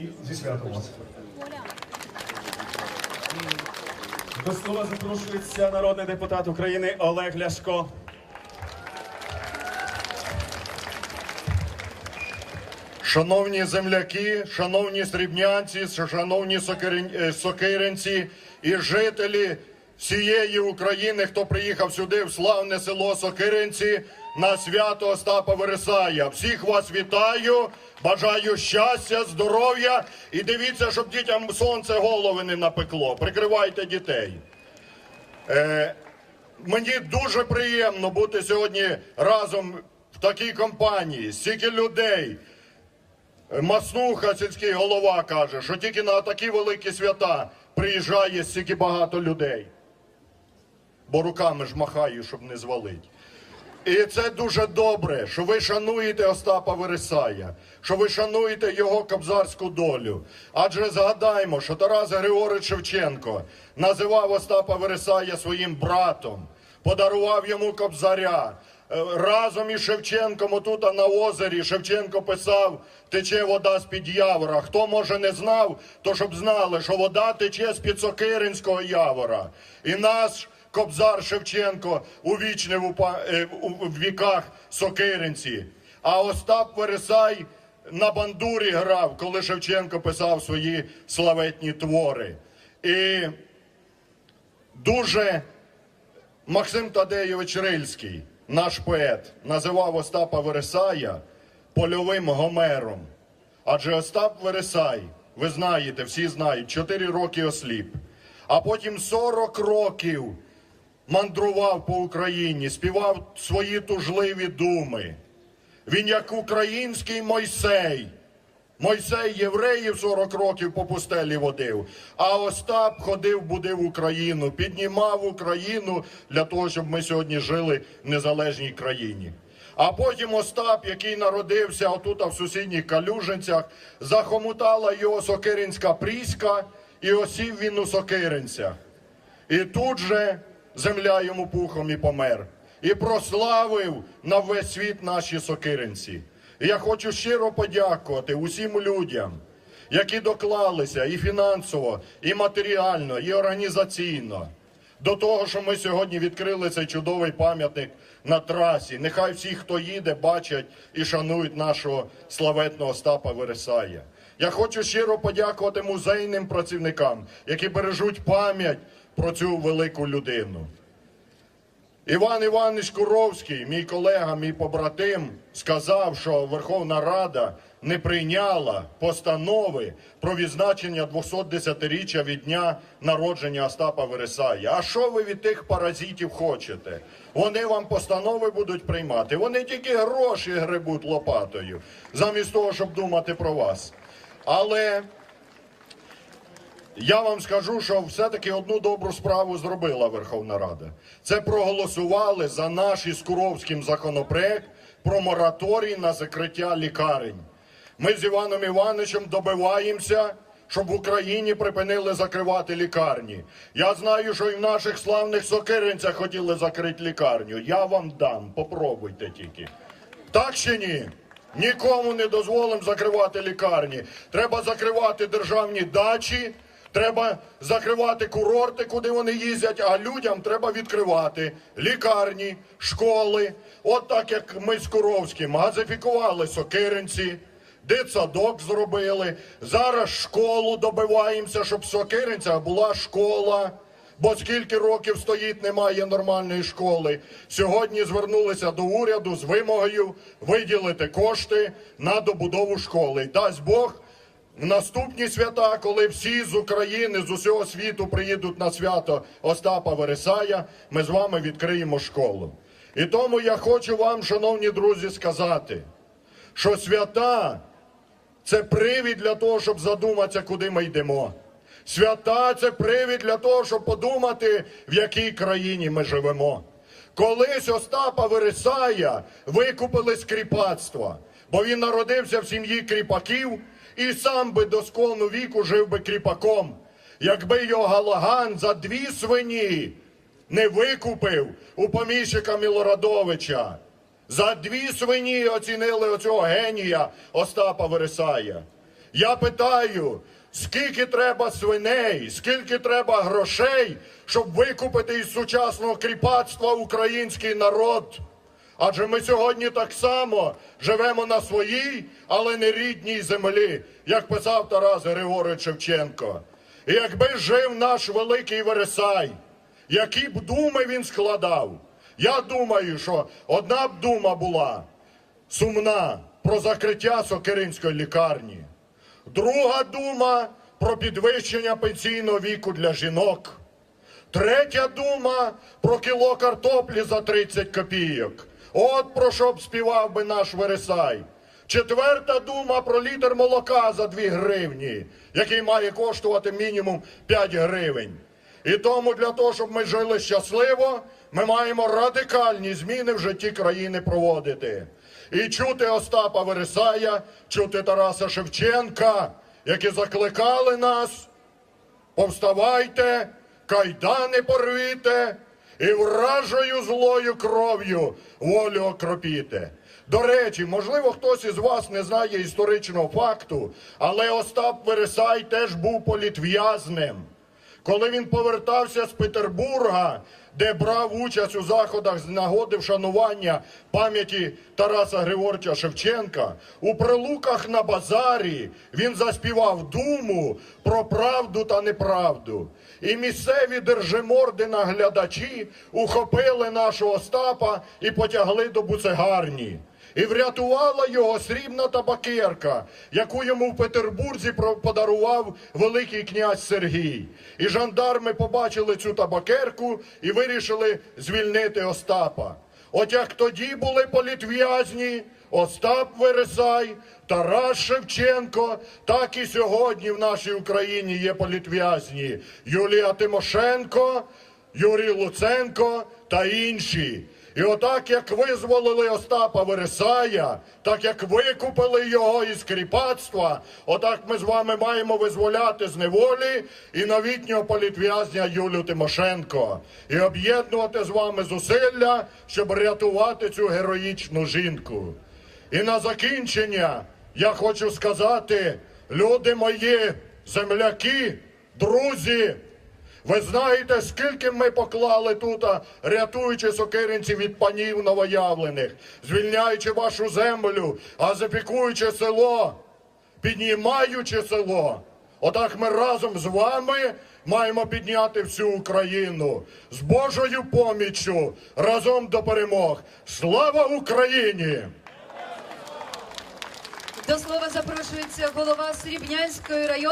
І зі святом вас. До слова запрошується народний депутат України Олег Ляшко. Шановні земляки, шановні срібнянці, шановні сокирин- е, сокиринці і жителі всієї України, хто приїхав сюди в славне село Сокиринці на свято Остапа Вересая. Всіх вас вітаю, бажаю щастя, здоров'я і дивіться, щоб дітям сонце голови не напекло. Прикривайте дітей. Е, Мені дуже приємно бути сьогодні разом в такій компанії, стільки людей. Маснуха, сільський голова, каже, що тільки на такі великі свята приїжджає стільки багато людей. Бо руками ж махаю, щоб не звалить. І це дуже добре, що ви шануєте Остапа Вересая, що ви шануєте його кобзарську долю. Адже згадаймо, що Тарас Григорович Шевченко називав Остапа Вересая своїм братом, подарував йому кобзаря. Е, Разом із Шевченком отут на озері Шевченко писав тече вода з-під явора. Хто може не знав, то щоб знали, що вода тече з-під Сокиринського явора. І наш Кобзар Шевченко увічнив у, е, у в віках Сокиринці. А Остап Вересай на бандурі грав, коли Шевченко писав свої славетні твори. І дуже Максим Тадейович Рильський, наш поет, називав Остапа Вересая польовим Гомером. Адже Остап Вересай, ви знаєте, всі знають, 4 роки осліп, а потім 40 років мандрував по Україні, співав свої тужливі думи. Він як український Мойсей. Мойсей євреїв 40 років по пустелі водив, а Остап ходив, будив Україну, піднімав Україну для того, щоб ми сьогодні жили в незалежній країні. А потім Остап, який народився отут в сусідніх калюжинцях, захомутала його Сокиринська пріська, і осів він у Сокиринцях. І тут же земля йому пухом і помер. І прославив на весь світ наші сокиринці. І я хочу щиро подякувати усім людям, які доклалися і фінансово, і матеріально, і організаційно до того, що ми сьогодні відкрили цей чудовий пам'ятник на трасі. Нехай всі, хто їде, бачать і шанують нашого славетного Остапа Вересая. Я хочу щиро подякувати музейним працівникам, які бережуть пам'ять про цю велику людину. Іван Іванович Куровський, мій колега, мій побратим, сказав, що Верховна Рада не прийняла постанови про відзначення 210-річчя від дня народження Остапа Вересая. А що ви від тих паразитів хочете? Вони вам постанови будуть приймати. Вони тільки гроші гребуть лопатою, замість того, щоб думати про вас. Але я вам скажу, що все-таки одну добру справу зробила Верховна Рада. Це проголосували за наш із Куровським законопроект про мораторій на закриття лікарень. Ми з Іваном Івановичем добиваємося, щоб в Україні припинили закривати лікарні. Я знаю, що і в наших славних сокиринцях хотіли закрити лікарню. Я вам дам, попробуйте тільки. Так чи ні? Нікому не дозволимо закривати лікарні. Треба закривати державні дачі, треба закривати курорти, куди вони їздять, а людям треба відкривати лікарні, школи. От так як ми з Куровським газифікували сокиринці, дитсадок зробили. Зараз школу добиваємося, щоб в Сокиринцях була школа. Бо скільки років стоїть, немає нормальної школи. Сьогодні звернулися до уряду з вимогою виділити кошти на добудову школи. Дасть Бог, в наступні свята, коли всі з України, з усього світу приїдуть на свято Остапа Вересая, ми з вами відкриємо школу. І тому я хочу вам, шановні друзі, сказати, що свята це привід для того, щоб задуматися, куди ми йдемо. Свята це привід для того, щоб подумати, в якій країні ми живемо. Колись Остапа Вересая викупили з кріпацтва, бо він народився в сім'ї кріпаків і сам би до склону віку жив би кріпаком. Якби його Галаган за дві свині не викупив у поміщика Мілорадовича. За дві свині оцінили оцього генія Остапа Вересая. Я питаю, скільки треба свиней, скільки треба грошей, щоб викупити із сучасного кріпацтва український народ? Адже ми сьогодні так само живемо на своїй, але не рідній землі, як писав Тарас Григорович Шевченко. І якби жив наш великий Вересай, які б думи він складав, я думаю, що одна б дума була сумна про закриття Сокиринської лікарні. Друга дума про підвищення пенсійного віку для жінок. Третя дума про кіло картоплі за 30 копійок. От про що б співав би наш Вересай. Четверта дума про літр молока за 2 гривні, який має коштувати мінімум 5 гривень. І тому для того, щоб ми жили щасливо, ми маємо радикальні зміни в житті країни проводити. І чути Остапа Вересая, чути Тараса Шевченка, які закликали нас Повставайте, кайдани порвіте і вражою злою кров'ю волю окропіте. До речі, можливо, хтось із вас не знає історичного факту, але Остап Вересай теж був політв'язнем. Коли він повертався з Петербурга, де брав участь у заходах з нагоди вшанування пам'яті Тараса Григорча Шевченка, у прилуках на базарі він заспівав думу про правду та неправду. І місцеві держиморди наглядачі ухопили нашого Остапа і потягли до буцегарні. І врятувала його срібна табакерка, яку йому в Петербурзі подарував великий князь Сергій. І жандарми побачили цю табакерку і вирішили звільнити Остапа. От як тоді були політв'язні Остап Вересай, Тарас Шевченко, так і сьогодні в нашій Україні є політв'язні Юлія Тимошенко, Юрій Луценко та інші. І отак, як визволили Остапа Вересая, так як викупили його із кріпацтва, отак ми з вами маємо визволяти з неволі і новітнього політв'язня Юлю Тимошенко. І об'єднувати з вами зусилля, щоб рятувати цю героїчну жінку. І на закінчення я хочу сказати, люди мої, земляки, друзі, ви знаєте, скільки ми поклали тут, рятуючи сокиринців від панів новоявлених, звільняючи вашу землю, газифікуючи село, піднімаючи село. Отак ми разом з вами маємо підняти всю Україну з Божою поміччю разом до перемог. Слава Україні! До слова запрошується голова Срібнянської районної